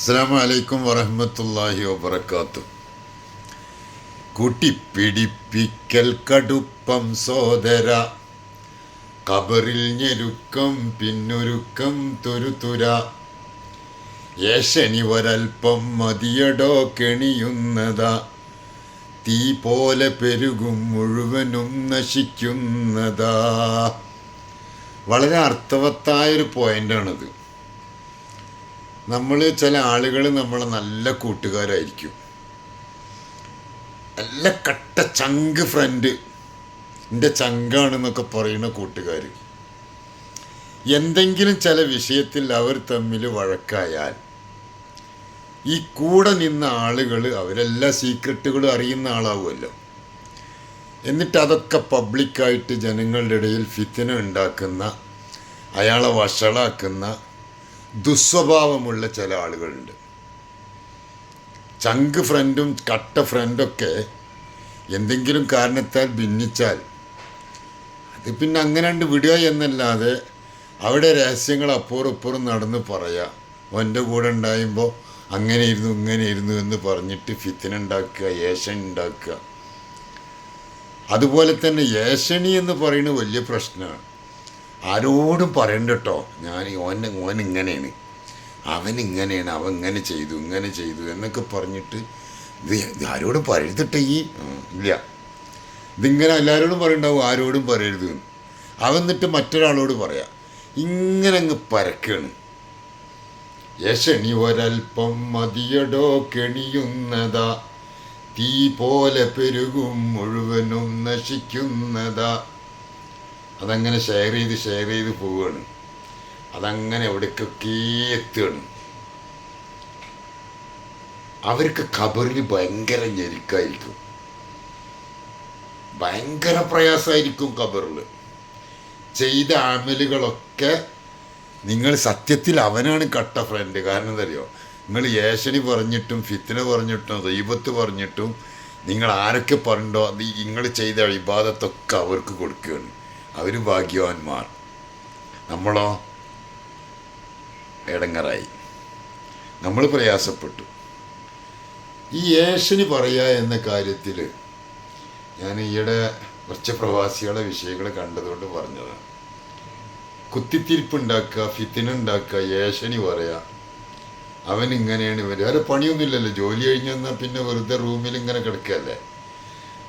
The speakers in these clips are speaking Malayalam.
അസ്സാം വലൈക്കും വറഹമത്തല്ലാഹി വബർക്കാത്തു കൂട്ടിപ്പിടിപ്പിക്കൽ കടുപ്പം സോദര കബറിൽ ഞെരുക്കം പിന്നൊരുക്കം തുരുതുര. യേശനി ഒരൽപ്പം മതിയടോ കെണിയുന്നതാ. തീ പോലെ പെരുകും മുഴുവനും നശിക്കുന്നതാ. വളരെ അർത്ഥവത്തായൊരു പോയിന്റാണിത് നമ്മൾ ചില ആളുകൾ നമ്മളെ നല്ല കൂട്ടുകാരായിരിക്കും. നല്ല കട്ട ചങ്ക് ഫ്രണ്ട് എന്റെ ചങ്കാണെന്നൊക്കെ പറയുന്ന കൂട്ടുകാർ എന്തെങ്കിലും ചില വിഷയത്തിൽ അവർ തമ്മിൽ വഴക്കായാൽ ഈ കൂടെ നിന്ന ആളുകൾ അവരെല്ലാ സീക്രട്ടുകളും അറിയുന്ന ആളാവുമല്ലോ. എന്നിട്ട് അതൊക്കെ പബ്ലിക്കായിട്ട് ജനങ്ങളുടെ ഇടയിൽ ഫിത്തിന ഉണ്ടാക്കുന്ന അയാളെ വഷളാക്കുന്ന ദുസ്വഭാവമുള്ള ചില ആളുകളുണ്ട്. ചങ്ക് ഫ്രണ്ടും കട്ട ഫ്രണ്ടൊക്കെ എന്തെങ്കിലും കാരണത്താൽ ഭിന്നിച്ചാൽ അത് പിന്നെ അങ്ങനെ ഉണ്ട് വിടുക എന്നല്ലാതെ അവിടെ രഹസ്യങ്ങൾ അപ്പുറം ഇപ്പുറം നടന്ന് പറയാം. ഓന്റെ കൂടെ ഉണ്ടായുമ്പോൾ അങ്ങനെ ഇരുന്നു ഇങ്ങനെ ഇരുന്നു എന്ന് പറഞ്ഞിട്ട് ഫിത്തിന ഉണ്ടാക്കുക ഉണ്ടാക്കുക. അതുപോലെ തന്നെ ഏഷണി എന്ന് പറയുന്നത് വലിയ പ്രശ്നമാണ്. ആരോടും പറയണ്ട കേട്ടോ ഞാൻ ഓൻ ഓൻ ഇങ്ങനെയാണ് അവൻ ഇങ്ങനെയാണ് അവൻ ഇങ്ങനെ ചെയ്തു ഇങ്ങനെ ചെയ്തു എന്നൊക്കെ പറഞ്ഞിട്ട് ഇത് ആരോടും പറയരുതിട്ടേ ഈ ഇല്ല. ഇതിങ്ങനെ എല്ലാവരോടും പറയണ്ടാവും ആരോടും പറയരുത്. അവൻ എന്നിട്ട് മറ്റൊരാളോട് പറയാം ഇങ്ങനെ അങ്ങ് പരക്കാണ് യശണി ഒരൽപ്പം മതിയടോ കെണിയുന്നതാ. തീ പോലെ പെരുകും മുഴുവനും നശിക്കുന്നതാ. അതങ്ങനെ ഷെയർ ചെയ്ത് ഷെയർ ചെയ്ത് പോവുകയാണ് അതങ്ങനെ എവിടേക്കൊക്കെ എത്തുകയാണ് അവർക്ക് ഖബറിൽ ഭയങ്കര ഞെരുക്കായിരിക്കും. ഭയങ്കര പ്രയാസമായിരിക്കും ഖബറിൽ. ചെയ്ത ആമലുകളൊക്കെ നിങ്ങൾ സത്യത്തിൽ അവനാണ് കട്ട ഫ്രണ്ട് കാരണം എന്തറിയോ നിങ്ങൾ ഏഷണി പറഞ്ഞിട്ടും ഫിത്തിന പറഞ്ഞിട്ടും ദൈവത്ത് പറഞ്ഞിട്ടും നിങ്ങൾ ആരൊക്കെ പറഞ്ഞോ നിങ്ങൾ ചെയ്ത ഇബാദത്തൊക്കെ അവർക്ക് കൊടുക്കുകയാണ്. അവർ ഭാഗ്യവാന്മാർ. നമ്മളോ ഇടങ്ങറായി നമ്മൾ പ്രയാസപ്പെട്ടു. ഈ ഏഷന് പറയുക എന്ന കാര്യത്തിൽ ഞാൻ ഈയിടെ കുറച്ച് പ്രവാസികളെ വിഷയങ്ങൾ കണ്ടതുകൊണ്ട് പറഞ്ഞതാണ് കുത്തിത്തിരിപ്പ് ഉണ്ടാക്കുക ഫിത്തിന ഉണ്ടാക്കുക ഏഷണി പറയുക അവൻ ഇങ്ങനെയാണ് ഇവർ വേറെ പണിയൊന്നുമില്ലല്ലോ. ജോലി കഴിഞ്ഞ് വന്നാൽ പിന്നെ വെറുതെ റൂമിൽ ഇങ്ങനെ കിടക്കുകയല്ലേ?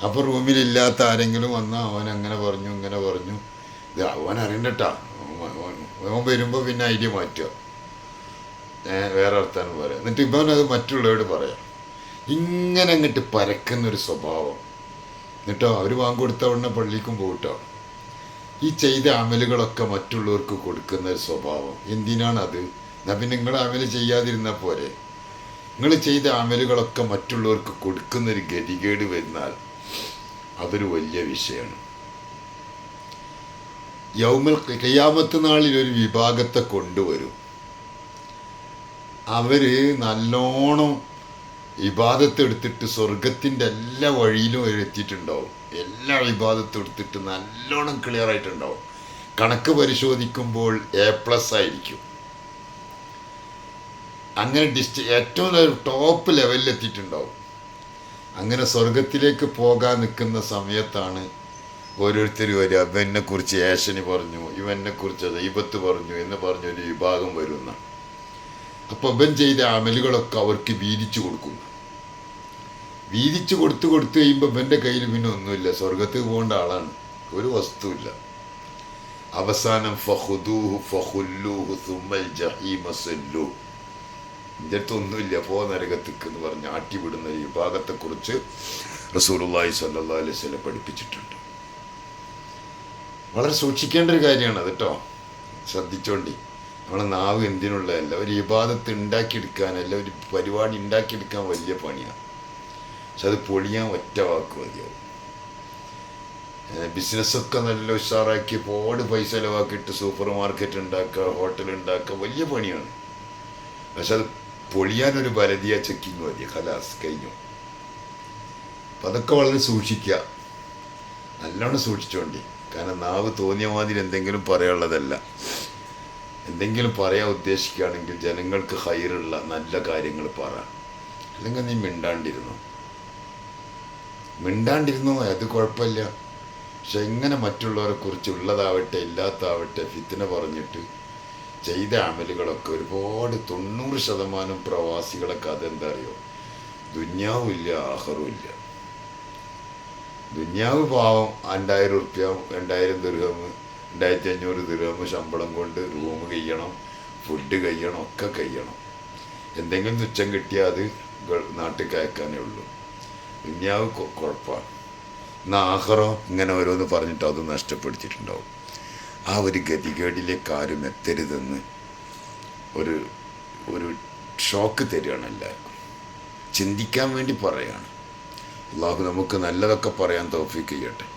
അപ്പോൾ റൂമിലില്ലാത്ത ആരെങ്കിലും വന്നാൽ അവൻ അങ്ങനെ പറഞ്ഞു ഇങ്ങനെ പറഞ്ഞു. ഇത് അവൻ അറിയണ്ടട്ടാ. അവൻ വരുമ്പോൾ പിന്നെ ഐഡിയ മാറ്റുക. വേറെ അർത്ഥാനും പറയാം. എന്നിട്ട് ഇവൻ അത് മറ്റുള്ളവരോട് പറയാം. ഇങ്ങനെ അങ്ങോട്ട് പരക്കുന്നൊരു സ്വഭാവം. എന്നിട്ടോ അവർ വാങ്ങിക്കൊടുത്ത ഉടനെ പള്ളിക്കും പോകട്ടോ ഈ ചെയ്ത അമലുകളൊക്കെ മറ്റുള്ളവർക്ക് കൊടുക്കുന്ന ഒരു സ്വഭാവം. എന്തിനാണത്? എന്നാ പിന്നെ നിങ്ങൾ അമൽ ചെയ്യാതിരുന്നാൽ പോരെ. നിങ്ങൾ ചെയ്ത അമലുകളൊക്കെ മറ്റുള്ളവർക്ക് കൊടുക്കുന്നൊരു ഗതികേട് വരുന്നാൽ അതൊരു വലിയ വിഷയമാണ്. യൗമൽ കയ്യാമത്ത് നാളിൽ ഒരു വിഭാഗത്തെ കൊണ്ടുവരും. അവർ നല്ലോണം ഇബാദത്ത് എടുത്തിട്ട് സ്വർഗത്തിന്റെ എല്ലാ വഴിയിലും അവർ എത്തിയിട്ടുണ്ടാവും. എല്ലാ വിഭാഗത്തും എടുത്തിട്ട് നല്ലോണം ക്ലിയർ ആയിട്ടുണ്ടാവും. കണക്ക് പരിശോധിക്കുമ്പോൾ എ പ്ലസ് ആയിരിക്കും. അങ്ങനെ ഡിസ്റ്റ് ഏറ്റവും ടോപ്പ് ലെവലിൽ എത്തിയിട്ടുണ്ടാവും. അങ്ങനെ സ്വർഗത്തിലേക്ക് പോകാൻ നിൽക്കുന്ന സമയത്താണ് ഓരോരുത്തർ വരിക ഇവനെ കുറിച്ച് ഏശനി പറഞ്ഞു ഇവനെ കുറിച്ച് ദൈവത്ത് പറഞ്ഞു എന്ന് പറഞ്ഞൊരു വിഭാഗം വരുന്ന. അപ്പോൾ ഇവൻ ചെയ്ത അമലുകളൊക്കെ അവർക്ക് വീതിച്ചു കൊടുക്കുന്നു. വീതിച്ചു കൊടുത്തു കൊടുത്തു കഴിയുമ്പോൾ ഇവന്റെ കയ്യിൽ പിന്നെ ഒന്നുമില്ല. സ്വർഗത്തിൽ പോകേണ്ട ആളാണ്. ഒരു വസ്തുവില്ല. അവസാനം ഫഹുദൂഹു ഫഹുല്ലൂഹു സുമ്മൽ ജഹീമ സല്ലു എന്റെ അടുത്ത് ഒന്നുമില്ല പോ എന്ന് പറഞ്ഞ് ആട്ടിവിടുന്ന വിഭാഗത്തെക്കുറിച്ച് റസൂലുള്ളാഹി സ്വല്ലല്ലാഹു അലൈഹി വസല്ലം പഠിപ്പിച്ചിട്ടുണ്ട്. വളരെ സൂക്ഷിക്കേണ്ട ഒരു കാര്യമാണ് അത് കേട്ടോ. ശ്രദ്ധിച്ചോണ്ടി. നമ്മളെ നാവ് എന്തിനുള്ളതല്ല ഒരു ഇബാദത്ത് ഉണ്ടാക്കിയെടുക്കാനല്ല ഒരു പരിപാടി ഉണ്ടാക്കിയെടുക്കാൻ വലിയ പണിയാണ് പക്ഷെ അത് പൊളിയാൻ ഒറ്റ വാക്ക് മതിയാവും. ബിസിനസ്സൊക്കെ നല്ല ഉഷാറാക്കി ഒരുപാട് പൈസ ചിലവാക്കിയിട്ട് സൂപ്പർ മാർക്കറ്റ് ഉണ്ടാക്കുക ഹോട്ടൽ ഉണ്ടാക്കുക വലിയ പണിയാണ്. പക്ഷെ അത് പൊളിയാനൊരു വലതിയ ചെക്കിങ് മതി. ഖലാസ് കഴിഞ്ഞു. അപ്പം അതൊക്കെ വളരെ സൂക്ഷിക്കുക. നല്ലോണം സൂക്ഷിച്ചോണ്ടി. കാരണം നാവ് തോന്നിയ മാതിരി എന്തെങ്കിലും പറയാനുള്ളതല്ല. എന്തെങ്കിലും പറയാൻ ഉദ്ദേശിക്കുകയാണെങ്കിൽ ജനങ്ങൾക്ക് ഹൈറുള്ള നല്ല കാര്യങ്ങൾ പറ. അല്ലെങ്കിൽ നീ മിണ്ടാണ്ടിരുന്നു? മിണ്ടാണ്ടിരുന്നോ? അത് കുഴപ്പമില്ല. പക്ഷെ എങ്ങനെ മറ്റുള്ളവരെ കുറിച്ച് ഉള്ളതാവട്ടെ ഇല്ലാത്താവട്ടെ ഫിത്തിനെ പറഞ്ഞിട്ട് ചെയ്ത അമലുകളൊക്കെ ഒരുപാട് തൊണ്ണൂറ് ശതമാനം പ്രവാസികളൊക്കെ എന്താ അറിയോ ദുന്യാവില്ല ആഹറുമില്ല ദുന്യാവ് പാവം രണ്ടായിരം ഉറുപ്യ രണ്ടായിരം ദീർഘം രണ്ടായിരത്തി അഞ്ഞൂറ് ദീർഘം ശമ്പളം കൊണ്ട് റൂം കഴിയണം ഫുഡ് കഴിയണം ഒക്കെ കഴിയണം എന്തെങ്കിലും തുച്ഛം കിട്ടിയാൽ അത് നാട്ടിൽ കയക്കാനേ ഉള്ളൂ. ദുന്യാവ് കുഴപ്പമാണ് എന്നാൽ ആഹറോ ഇങ്ങനെ ഓരോന്ന് പറഞ്ഞിട്ട് അത് നഷ്ടപ്പെടുത്തിയിട്ടുണ്ടാവും. ആ ഒരു ഗതികേടിലേക്ക് ആരും എത്തരുതെന്ന് ഒരു ഒരു ഷോക്ക് തരികയാണ് എല്ലാവർക്കും. ചിന്തിക്കാൻ വേണ്ടി പറയുകയാണ്. അള്ളാഹു നമുക്ക് നല്ലതൊക്കെ പറയാൻ തോഫിക്ക് ചെയ്യട്ടെ.